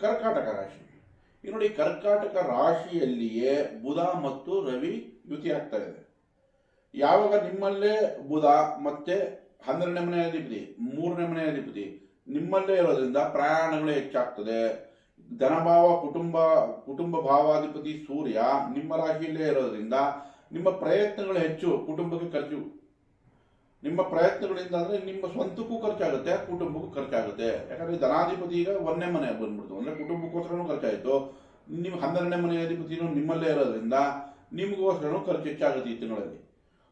ಕರ್ಕಾಟಕ ರಾಶಿ. ಈ ನೋಡಿ ಕರ್ಕಾಟಕ ರಾಶಿಯಲ್ಲಿಯೇ ಬುಧ ಮತ್ತು ರವಿ ಯುತಿ ಆಗ್ತಾ ಇದೆ. ಯಾವಾಗ ನಿಮ್ಮಲ್ಲೇ ಬುಧ ಮತ್ತೆ ಹನ್ನೆರಡನೇ ಮನೆ ಅಧಿಪತಿ ಮೂರನೇ ಮನೆ ಅಧಿಪತಿ ನಿಮ್ಮಲ್ಲೇ ಇರೋದ್ರಿಂದ ಪ್ರಯಾಣಗಳು ಹೆಚ್ಚಾಗ್ತದೆ. ಧನಭಾವ, ಕುಟುಂಬ ಕುಟುಂಬ ಭಾವಾಧಿಪತಿ ಸೂರ್ಯ ನಿಮ್ಮ ರಾಶಿಯಲ್ಲೇ ಇರೋದ್ರಿಂದ ನಿಮ್ಮ ಪ್ರಯತ್ನಗಳು ಹೆಚ್ಚು, ಕುಟುಂಬಕ್ಕೆ ಖರ್ಚು ನಿಮ್ಮ ಪ್ರಯತ್ನಗಳಿಂದ ಅಂದ್ರೆ ನಿಮ್ಮ ಸ್ವಂತಕ್ಕೂ ಖರ್ಚಾಗುತ್ತೆ ಕುಟುಂಬಕ್ಕೂ ಖರ್ಚಾಗುತ್ತೆ. ಯಾಕಂದ್ರೆ ಧನಾಧಿಪತಿ ಈಗ ಒಂದನೇ ಮನೆ ಬಂದ್ಬಿಡ್ತು. ಅಂದ್ರೆ ಕುಟುಂಬಕ್ಕೋಸ್ಕರನೂ ಖರ್ಚಾಯಿತು. ನಿಮ್ಮ ಹನ್ನೆರಡನೇ ಮನೆ ಅಧಿಪತಿನೂ ನಿಮ್ಮಲ್ಲೇ ಇರೋದ್ರಿಂದ ನಿಮಗೋಸ್ಕರನೂ ಖರ್ಚು ಹೆಚ್ಚಾಗುತ್ತೆ ಈ ತಿಂಗಳಲ್ಲಿ.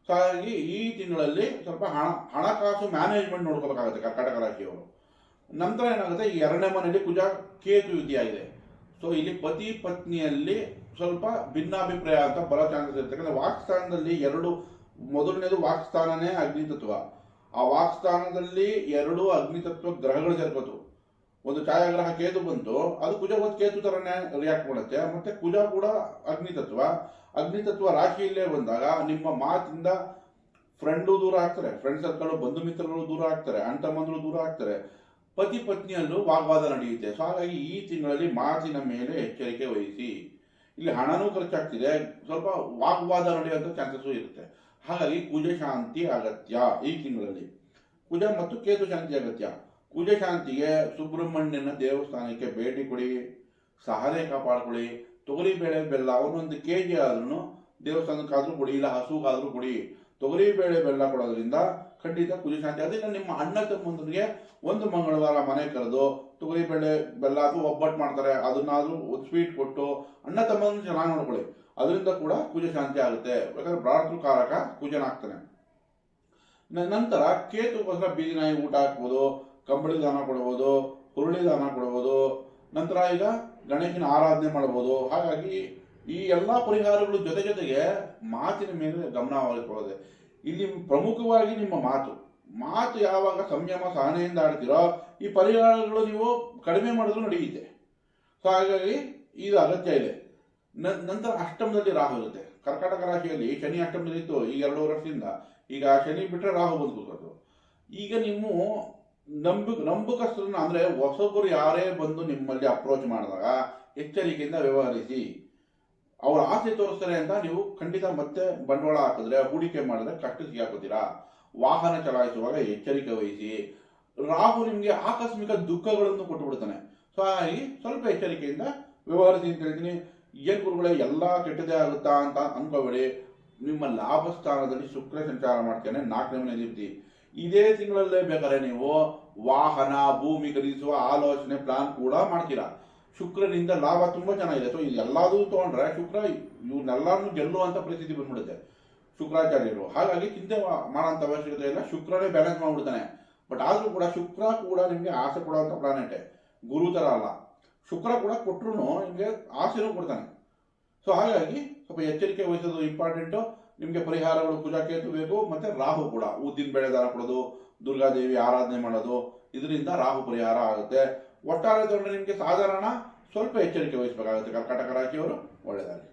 ಸೊ ಹಾಗಾಗಿ ಈ ತಿಂಗಳಲ್ಲಿ ಸ್ವಲ್ಪ ಹಣ, ಹಣಕಾಸು ಮ್ಯಾನೇಜ್ಮೆಂಟ್ ನೋಡ್ಕೋಬೇಕಾಗುತ್ತೆ ಕರ್ನಾಟಕ ರಾಶಿಯವರು. ನಂತರ ಏನಾಗುತ್ತೆ? ಈ ಎರಡನೇ ಮನೆಯಲ್ಲಿ ಕುಜ ಕೇತು ಆಗಿದೆ ಸೊ ಇಲ್ಲಿ ಪತಿ ಪತ್ನಿಯಲ್ಲಿ ಸ್ವಲ್ಪ ಭಿನ್ನಾಭಿಪ್ರಾಯ ಅಂತ ಬರೋ ಚಾನ್ಸಸ್ ಇರುತ್ತೆ. ಯಾಕಂದ್ರೆ ವಾಕ್ಸ್ಥಾನದಲ್ಲಿ ಎರಡು ಮೊದಲನೇದು ವಾಕ್ಸ್ಥಾನನೇ ಅಗ್ನಿತತ್ವ. ಆ ವಾಕ್ಸ್ಥಾನದಲ್ಲಿ ಎರಡು ಅಗ್ನಿತತ್ವ ಗ್ರಹಗಳು ಸೇರ್ಕೋತು ಒಂದು ಛಾಯಾಗ್ರಹ ಕೇತು ಬಂತು, ಅದು ಕುಜ ಮತ್ತು ಕೇತು ತರನೇ ರಿಯಾಕ್ಟ್ ಮಾಡುತ್ತೆ. ಮತ್ತೆ ಕುಜ ಕೂಡ ಅಗ್ನಿತತ್ವ. ಅಗ್ನಿತತ್ವ ರಾಶಿಯಲ್ಲೇ ಬಂದಾಗ ನಿಮ್ಮ ಮಾತಿಂದ ಫ್ರೆಂಡು ದೂರ ಆಗ್ತಾರೆ. ಫ್ರೆಂಡ್ ಸರ್ಕಲ್ ಬಂಧು ಮಿತ್ರರು ದೂರ ಆಗ್ತಾರೆ. ಅಣ್ಣ ತಮ್ಮಂದರು ದೂರ ಆಗ್ತಾರೆ. ಪತಿ ಪತ್ನಿಯಲ್ಲೂ ವಾಗ್ವಾದ ನಡೆಯುತ್ತೆ. ಸೊ ಹಾಗಾಗಿ ಈ ತಿಂಗಳಲ್ಲಿ ಮಾತಿನ ಮೇಲೆ ಎಚ್ಚರಿಕೆ ವಹಿಸಿ. ಇಲ್ಲಿ ಹಣನೂ ಖರ್ಚಾಗ್ತಿದೆ. ಸ್ವಲ್ಪ ವಾಗ್ವಾದ ನಡೆಯುವಂಥ ಚಾನ್ಸಸ್ಸು ಇರುತ್ತೆ. ಹಾಗಾಗಿ ಕುಜ ಶಾಂತಿ ಅಗತ್ಯ, ಈ ತಿಂಗಳಲ್ಲಿ. ಕುಜ ಮತ್ತು ಕೇತು ಶಾಂತಿ ಅಗತ್ಯ. ಕುಜ ಶಾಂತಿಗೆ ಸುಬ್ರಹ್ಮಣ್ಯನ ದೇವಸ್ಥಾನಕ್ಕೆ ಭೇಟಿ ಕೊಡಿ, ಸಹನೆ ಕಾಪಾಡ್ಕೊಳ್ಳಿ, ತೊಗರಿ ಬೇಳೆ ಬೆಲ್ಲ ಒಂದು ಕೆ ಜಿ ಆದ್ರೂ ದೇವಸ್ಥಾನಕ್ಕಾದ್ರೂ ಕೊಡಿ, ಇಲ್ಲ ಹಸುಗಾದ್ರೂ ಕೊಡಿ. ತೊಗರಿ ಬೇಳೆ ಬೆಲ್ಲ ಕೊಡೋದ್ರಿಂದ ಖಂಡಿತ ಪೂಜೆ ಶಾಂತಿ. ಅದರಿಂದ ನಿಮ್ಮ ಅಣ್ಣ ತಮ್ಮಂದ್ರಿಗೆ ಒಂದು ಮಂಗಳವಾರ ಮನೆ ಕರೆದು ತೊಗರಿ ಬೆಳೆ, ಬೆಲ್ಲ ಅಥವಾ ಒಬ್ಬಟ್ಟು ಮಾಡ್ತಾರೆ. ಅದನ್ನಾದ್ರೂ ಸ್ವೀಟ್ ಕೊಟ್ಟು ಅಣ್ಣ ತಮ್ಮನ ಚೆನ್ನಾಗಿ ನೋಡ್ಕೊಳ್ಳಿ. ಅದರಿಂದ ಕೂಡ ಪೂಜೆ ಶಾಂತಿ ಆಗುತ್ತೆ. ಯಾಕಂದ್ರೆ ಪ್ರಾರ್ಥೃಕಾರಕ ಕುಜನಾಗ್ತಾನೆ ನ- ನಂತರ ಕೇತುಗೋಸ್ಕರ ಬೀದಿ ನಾಯಿ ಊಟ ಹಾಕ್ಬೋದು, ಕಂಬಳಿ ದಾನ ಕೊಡ್ಬೋದು, ಹುರುಳಿ ದಾನ ಕೊಡ್ಬೋದು. ನಂತರ ಈಗ ಗಣೇಶನ ಆರಾಧನೆ ಮಾಡ್ಬೋದು. ಹಾಗಾಗಿ ಈ ಎಲ್ಲ ಪರಿಹಾರಗಳು ಜೊತೆ ಜೊತೆಗೆ ಮಾತಿನ ಮೇಲೆ ಗಮನ ಹರಿಸ್ಕೊಳ್ಳೋದೆ. ಇಲ್ಲಿ ಪ್ರಮುಖವಾಗಿ ನಿಮ್ಮ ಮಾತು. ಮಾತು ಯಾವಾಗ ಸಂಯಮ, ಸಹನೆಯಿಂದ ಆಡ್ತೀರೋ, ಈ ಪರಿಹಾರಗಳು ನೀವು ಕಡಿಮೆ ಮಾಡಿದ್ರು ನಡೆಯುತ್ತೆ. ಸೊ ಹಾಗಾಗಿ ಇದು ಅಗತ್ಯ ಇದೆ. ನಂತರ ಅಷ್ಟಮದಲ್ಲಿ ರಾಹು ಇರುತ್ತೆ. ಕರ್ಕಾಟಕ ರಾಶಿಯಲ್ಲಿ ಶನಿ ಅಷ್ಟಮದಲ್ಲಿ ಇತ್ತು, ಈಗ ಎರಡು ವರ್ಷದಿಂದ. ಈಗ ಶನಿ ಬಿಟ್ಟರೆ ರಾಹು ಬಂದು ಕೂತ್ಕೊಳ್ತು ಈಗ ನೀವು ನಂಬ, ನಂಬಕಸ್ಥರನ್ನ ಅಂದ್ರೆ ಹೊಸಬರು ಯಾರೇ ಬಂದು ನಿಮ್ಮಲ್ಲಿ ಅಪ್ರೋಚ್ ಮಾಡಿದಾಗ ಎಚ್ಚರಿಕೆಯಿಂದ ವ್ಯವಹರಿಸಿ. ಆಸೆ ತೋರಿಸ್ತಾರೆ ಅಂತ ನೀವು ಖಂಡಿತ ಮತ್ತೆ ಬಂಡವಾಳ ಹಾಕಿದ್ರೆ, ಹೂಡಿಕೆ ಮಾಡಿದ್ರೆ ಕಷ್ಟ ಸಿಗಾಕೋತೀರಾ ವಾಹನ ಚಲಾಯಿಸುವಾಗ ಎಚ್ಚರಿಕೆ ವಹಿಸಿ. ರಾಹು ನಿಮಗೆ ಆಕಸ್ಮಿಕ ದುಃಖಗಳನ್ನು ಕೊಟ್ಟುಬಿಡ್ತಾನೆ. ಸೊ ಹಾಗಾಗಿ ಸ್ವಲ್ಪ ಎಚ್ಚರಿಕೆಯಿಂದ ವ್ಯವಹರಿಸಿ ಅಂತ ಹೇಳ್ತೀನಿ. ಏನ್ ಗುರುಗಳೇ, ಎಲ್ಲ ಕೆಟ್ಟದೇ ಆಗುತ್ತಾ ಅಂತ ಅನ್ಕೋಬೇಡಿ. ನಿಮ್ಮ ಲಾಭ ಸ್ಥಾನದಲ್ಲಿ ಶುಕ್ರ ಸಂಚಾರ ಮಾಡ್ತೇನೆ, ನಾಲ್ಕನೇ ಮನೆ ಅಧಿಪತಿ ಇದೇ ತಿಂಗಳಲ್ಲೇ ಬೇಕಾದ್ರೆ ನೀವು ವಾಹನ, ಭೂಮಿ ಖರೀದಿಸುವ ಆಲೋಚನೆ ಪ್ಲಾನ್ ಕೂಡ ಮಾಡ್ತೀರಾ? ಶುಕ್ರನಿಂದ ಲಾಭ ತುಂಬಾ ಚೆನ್ನಾಗಿದೆ. ಸೊ ಇದೆಲ್ಲದೂ ತಗೊಂಡ್ರೆ ಶುಕ್ರ ಇವ್ರನ್ನೆಲ್ಲರನ್ನೂ ಗೆಲ್ಲುವಂಥ ಪರಿಸ್ಥಿತಿ ಬಂದ್ಬಿಡುತ್ತೆ ಶುಕ್ರಾಚಾರ್ಯರು. ಹಾಗಾಗಿ ಚಿಂತೆ ಮಾಡೋಂಥ ಅವಶ್ಯಕತೆ ಇಲ್ಲ ಶುಕ್ರನೇ ಬ್ಯಾಲೆನ್ಸ್ ಮಾಡ್ಬಿಡ್ತಾನೆ. ಬಟ್ ಆದ್ರೂ ಕೂಡ ಶುಕ್ರ ಕೂಡ ನಿಮಗೆ ಆಸೆ ಕೊಡುವಂತ ಪ್ಲಾನೆಟೆ ಗುರು ಥರ ಅಲ್ಲ. ಶುಕ್ರ ಕೂಡ ಕೊಟ್ಟರು ನಿಮಗೆ ಆಸೆನೂ ಕೊಡ್ತಾನೆ. ಸೊ ಹಾಗಾಗಿ ಸ್ವಲ್ಪ ಎಚ್ಚರಿಕೆ ವಹಿಸೋದು ಇಂಪಾರ್ಟೆಂಟು ನಿಮಗೆ ಪರಿಹಾರಗಳು ಕುಜಾಕೇತು ಬೇಕು, ಮತ್ತೆ ರಾಹು ಕೂಡ. ಉದ್ದಿನ ಬೇಳೆ ದಾರ ಕೊಡೋದು, ದುರ್ಗಾದೇವಿ ಆರಾಧನೆ ಮಾಡೋದು, ಇದರಿಂದ ರಾಹು ಪರಿಹಾರ ಆಗುತ್ತೆ. ಒಟ್ಟಾರೆ ತಗೊಂಡ್ರೆ ನಿಮಗೆ ಸಾಧಾರಣ ಸ್ವಲ್ಪ ಎಚ್ಚರಿಕೆ ವಹಿಸಬೇಕಾಗುತ್ತೆ ಕರ್ಕಾಟಕ ರಾಶಿಯವರು ಒಳ್ಳೆಯದಾಗಲಿ